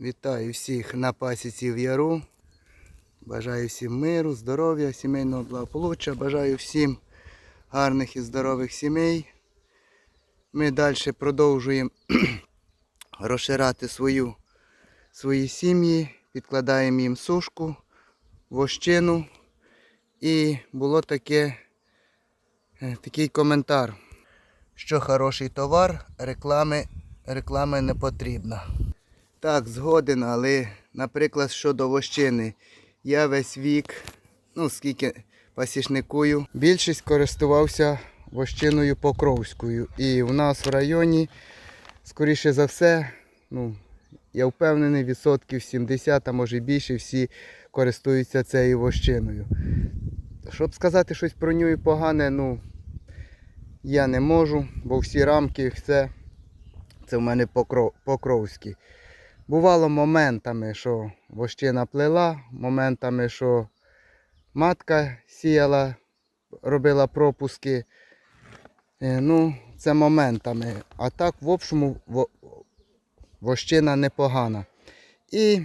Вітаю всіх на пасіці в Яру. Бажаю всім миру, здоров'я, сімейного благополуччя. Бажаю всім гарних і здорових сімей. Ми далі продовжуємо розширати свою, свої сім'ї, підкладаємо їм сушку, вощину. І було таке, е, такий коментар, що хороший товар, реклами, реклами не потрібна. Так, згоден, але, наприклад, щодо вощини, я весь вік, ну скільки пасічникую, більшість користувався вощиною покровською. І в нас в районі, скоріше за все, ну, я впевнений, відсотків 70, а може більше, всі користуються цією вощиною. Щоб сказати щось про нього погане, ну, я не можу, бо всі рамки, все, це в мене покров, покровські. Бувало моментами, що вощина плела, моментами, що матка сіяла, робила пропуски. Е, Ну, це моментами. А так, в общому, вощина непогана. І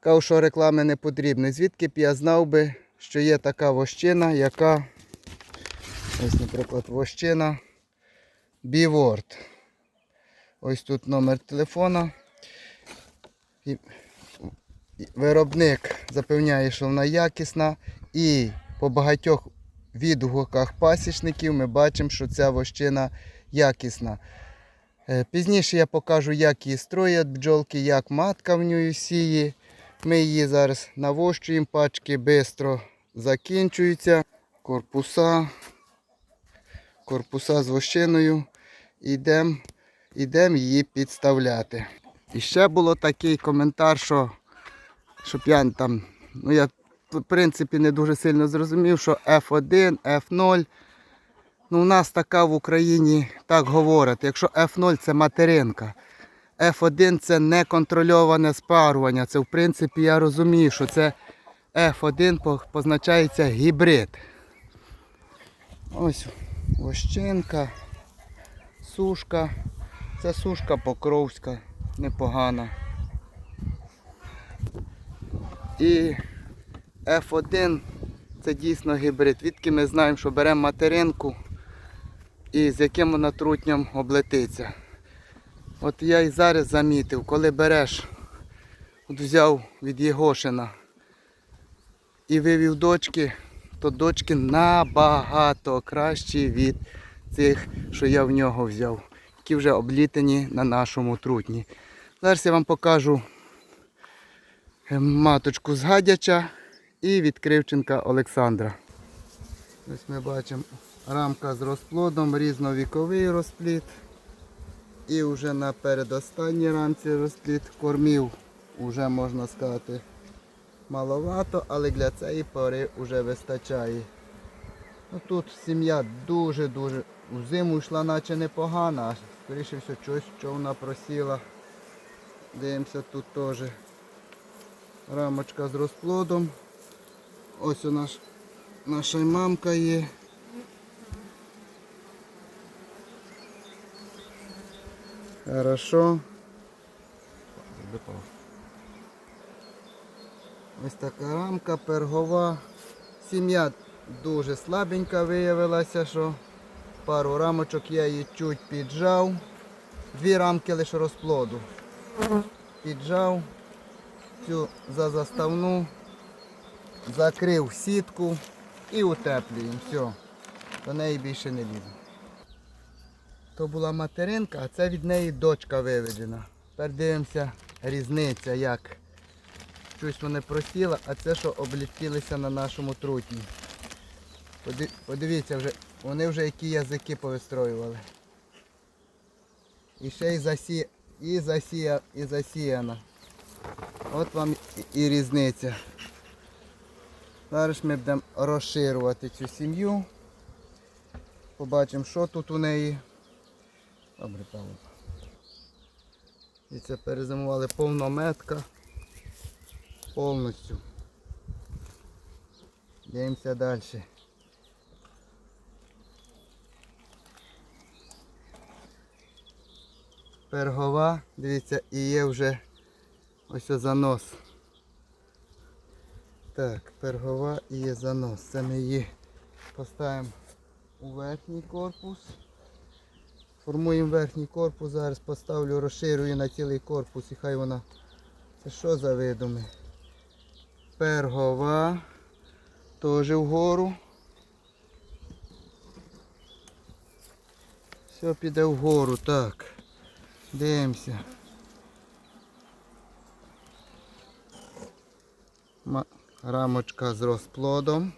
кажу, що реклами не потрібно. Звідки б я знав би, що є така вощина, яка, ось, наприклад, вощина Біворд. Ось тут номер телефона. Виробник запевняє, що вона якісна. І по багатьох відгуках пасічників ми бачимо, що ця вощина якісна. Е, Пізніше я покажу, як її строять бджолки, як матка в ній сіє. Ми її зараз навощуємо, пачки швидко закінчуються. Корпуса. Корпуса з вощиною. Йдем її підставляти. І ще було такий коментар, що щоб я там, ну я в принципі не дуже сильно зрозумів, що F1, F0. Ну, у нас така в Україні так говорять. Якщо F0 це материнка, F1 це неконтрольоване спарування. Це в принципі я розумію, що це F1 позначається гібрид. Ось вощинка, сушка. Це сушка покровська, непогана. І F1 це дійсно гібрид. Відки ми знаємо, що беремо материнку і з яким вона трутням облетиться. От я і зараз замітив, коли береш, от взяв від Єгошина і вивів дочки, то дочки набагато кращі від цих, що я в нього взяв, які вже облітані на нашому трутні. Зараз я вам покажу е, маточку з гадяча і від Кривченка Олександра. Ось ми бачимо рамка з розплодом, різновіковий розплід. І вже на передостанній рамці розплід кормів вже можна сказати маловато, але для цієї пори вже вистачає. Ну, тут сім'я дуже-дуже у зиму йшла наче непогана, скоріше все щось, що вона просіла. Дивимося тут теж рамочка з розплодом. Ось у нас наша мамка є. Хорошо. Ось така рамка пергова. Сім'я дуже слабенька виявилася, що пару рамочок я її чуть піджав. Дві рамки лише розплоду. Піджав цю за заставну, закрив сітку і утеплюємо. Все. До неї більше не лізу. То була материнка, а це від неї дочка виведена. Тепер дивимося різниця, як щось вони просіла, а це що облетілися на нашому трутні. Подивіться, вже, вони вже які язики повистроювали. І ще й засі... і засія... і засіяна. От вам і, і різниця. Зараз ми будемо розширювати цю сім'ю. Побачимо, що тут у неї. Добре, Павло. І це перезимували повнометка. Повністю. Дивимося далі. Пергова, дивіться, і є вже Ось занос. Так, пергова і є занос. Це ми її поставимо у верхній корпус. Формуємо верхній корпус, зараз поставлю, розширюю на цілий корпус і хай вона. Це що за видуми? Пергова. Теж вгору. Все піде вгору, так. Дивимося. Рамочка з розплодом.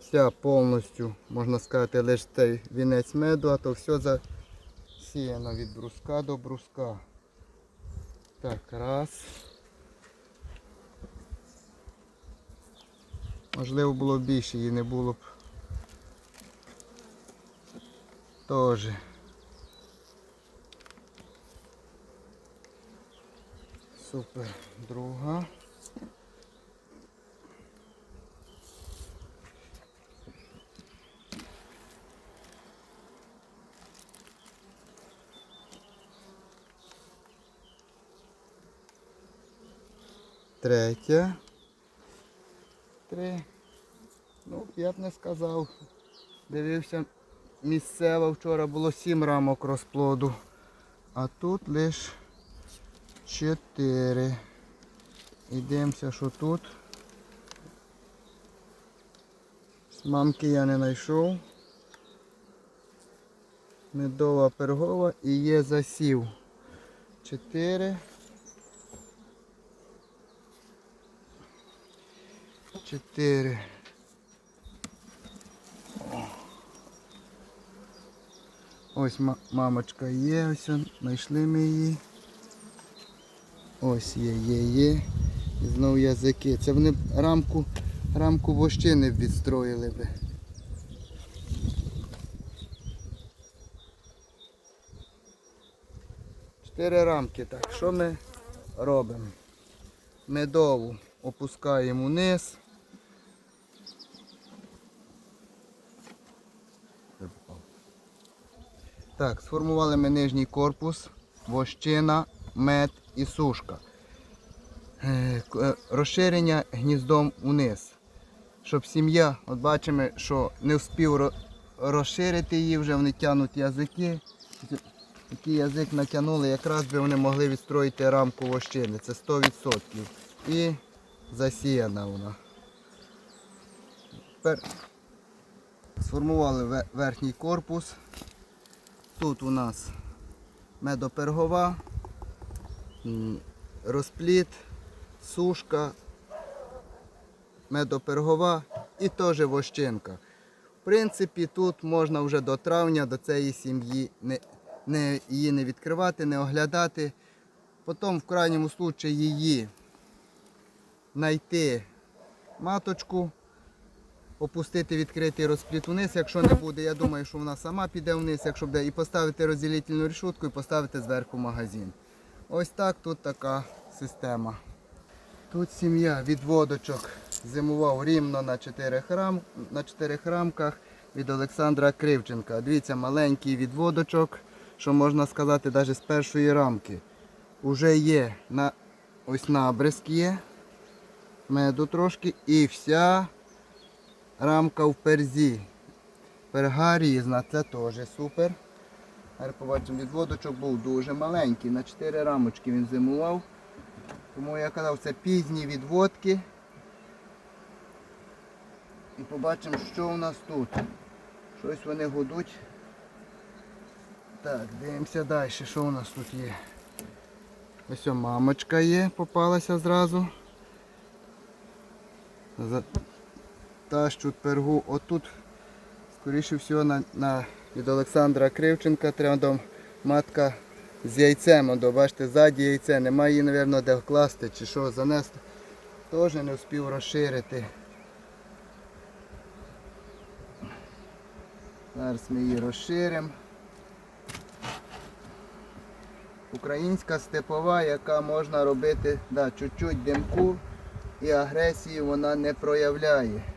Вся повністю, можна сказати, лише цей вінець меду, а то все засіяно від бруска до бруска. Так, раз. Можливо було б більше, її не було б. Теж. Супер. Друга. Третя. Три. Ну, я б не сказав. Дивився місцево, вчора було сім рамок розплоду. А тут лише чотири. І дивимося, що тут. Мамки я не знайшов. Медова пергова і є засів. Чотири. Чотири. Ось мамочка є, ось знайшли ми її. Ось є, є, є. І знову язики. Це вони б рамку, рамку вощини б відстроїли би. Чотири рамки. Так, що ми робимо? Медову опускаємо вниз. Так, сформували ми нижній корпус, вощина, мед і сушка. Е, е, Розширення гніздом вниз. Щоб сім'я, от бачимо, що не встиг розширити її, вже вони тягнуть язики. Такий язик натягнули, якраз би вони могли відстроїти рамку вощини. Це 100%. І засіяна вона. Тепер сформували верхній корпус. Тут у нас медопергова, розпліт, сушка, медопергова і теж вощинка. В принципі, тут можна вже до травня до цієї сім'ї не, не, її не відкривати, не оглядати. Потім в крайньому випадку її знайти маточку, опустити відкритий розпліт вниз. Якщо не буде, я думаю, що вона сама піде вниз, якщо буде, і поставити розділительну решетку і поставити зверху магазин. Ось так тут така система. Тут сім'я відводочок зимував рівно на 4, храм, на 4 храмках від Олександра Кривченка. Дивіться, маленький відводочок, що можна сказати, навіть з першої рамки. Уже є на, ось набризк є, меду трошки і вся рамка в перзі. Перга різна, це теж супер. Побачимо, відводочок був дуже маленький, на 4 рамочки він зимував. Тому я казав, це пізні відводки. І побачимо, що у нас тут. Щось вони гудуть. Так, дивимося далі, що у нас тут є. Ось мамочка є, попалася зразу. За... Тащуть пергу. Отут, скоріше всього, на, на... від Олександра Кривченка треба до матка з яйцем. От, бачите, ззаді яйце. Немає її, мабуть, де вкласти чи що занести. Теж не встиг розширити. Зараз ми її розширимо. Українська степова, яка можна робити чуть-чуть димку і агресії вона не проявляє.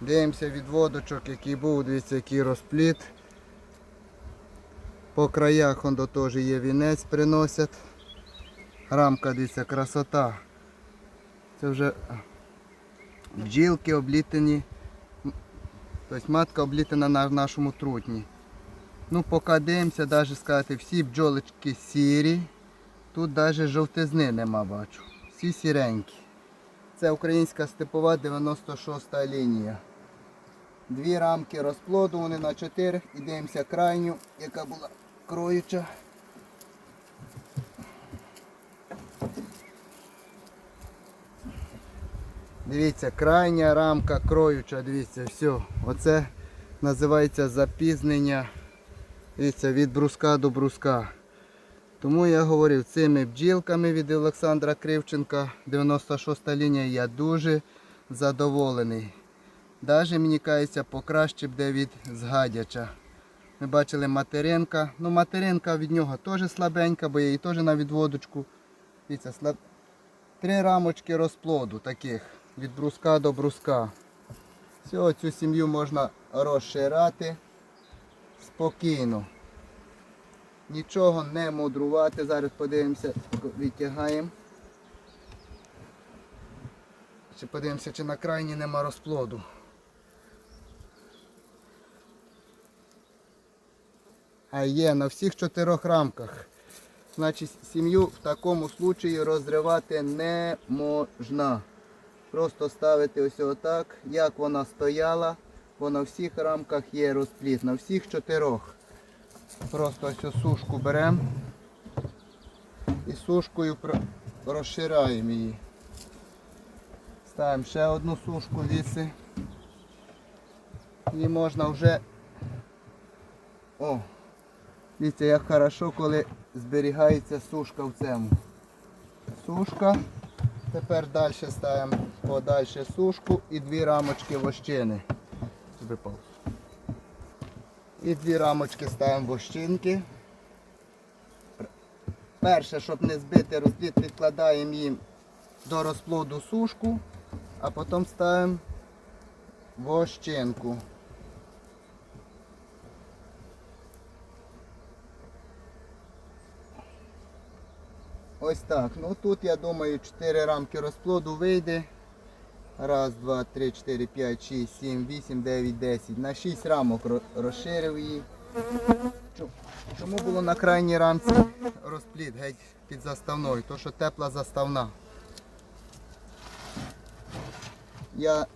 Дивимося відводочок, який був, дивіться, який розпліт. По краях он до теж є вінець приносять. Рамка, дивіться, красота. Це вже бджілки облітані. Тобто матка облітана на нашому трутні. Ну, поки дивимося, навіть сказати, всі бджолочки сірі. Тут навіть жовтизни нема, бачу. Всі сіренькі. Це українська степова 96 лінія. Дві рамки розплоду, вони на 4. І дивимося крайню, яка була кроюча. Дивіться, крайня рамка кроюча, дивіться, все. Оце називається запізнення. Дивіться, від бруска до бруска. Тому я говорив, цими бджілками від Олександра Кривченка, 96 лінія, я дуже задоволений. Даже мені кажеться, покраще буде від згадяча. Ми бачили материнка. Ну, материнка від нього теж слабенька, бо я її теж на відводочку. Дивіться, слаб... Три рамочки розплоду таких, від бруска до бруска. Все, цю сім'ю можна розширати спокійно. Нічого не мудрувати. Зараз подивимося, відтягаємо. Ще подивимося, чи на крайній нема розплоду. А є на всіх чотирьох рамках. Значить, сім'ю в такому случаї розривати не можна. Просто ставити ось отак, як вона стояла, бо на всіх рамках є розпліт, на всіх чотирьох. Просто ось сушку беремо і сушкою розшираємо її. Ставимо ще одну сушку звідси. І можна вже... О! Дивіться, як хорошо, коли зберігається сушка в цьому. Сушка. Тепер далі ставимо подальше сушку і дві рамочки вощини. Випав. І дві рамочки ставимо вощинки. Перше, щоб не збити розплід, підкладаємо їм до розплоду сушку, а потім ставимо вощинку. Ось так. Ну тут я думаю 4 рамки розплоду вийде. Раз, два, три, чотири, п'ять, шість, сім, вісім, дев'ять, десять. На 6 рамок розширив її. Чому було на крайній рамці розплід геть під заставною? То що тепла заставна. Я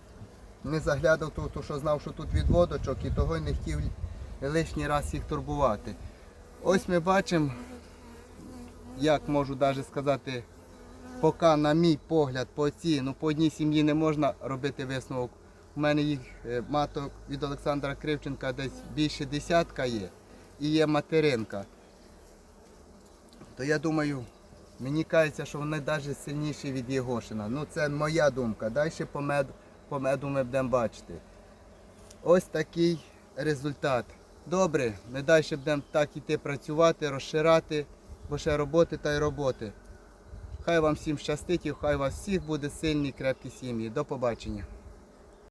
не заглядав тут, що знав, що тут відводочок і того й не хотів лишній раз їх турбувати. Ось ми бачимо, як можу навіть сказати, поки на мій погляд по цій, ну по одній сім'ї не можна робити висновок. У мене їх е, маток від Олександра Кривченка десь більше десятка є і є материнка. То я думаю, мені кажеться, що вони навіть сильніші від Єгошина. Ну це моя думка. Далі по меду, по меду ми будемо бачити. Ось такий результат. Добре, ми далі будемо так іти працювати, розширати, бо ще роботи та й роботи. Хай вам всім щастить і хай у вас всіх буде сильні крепкі сім'ї. До побачення.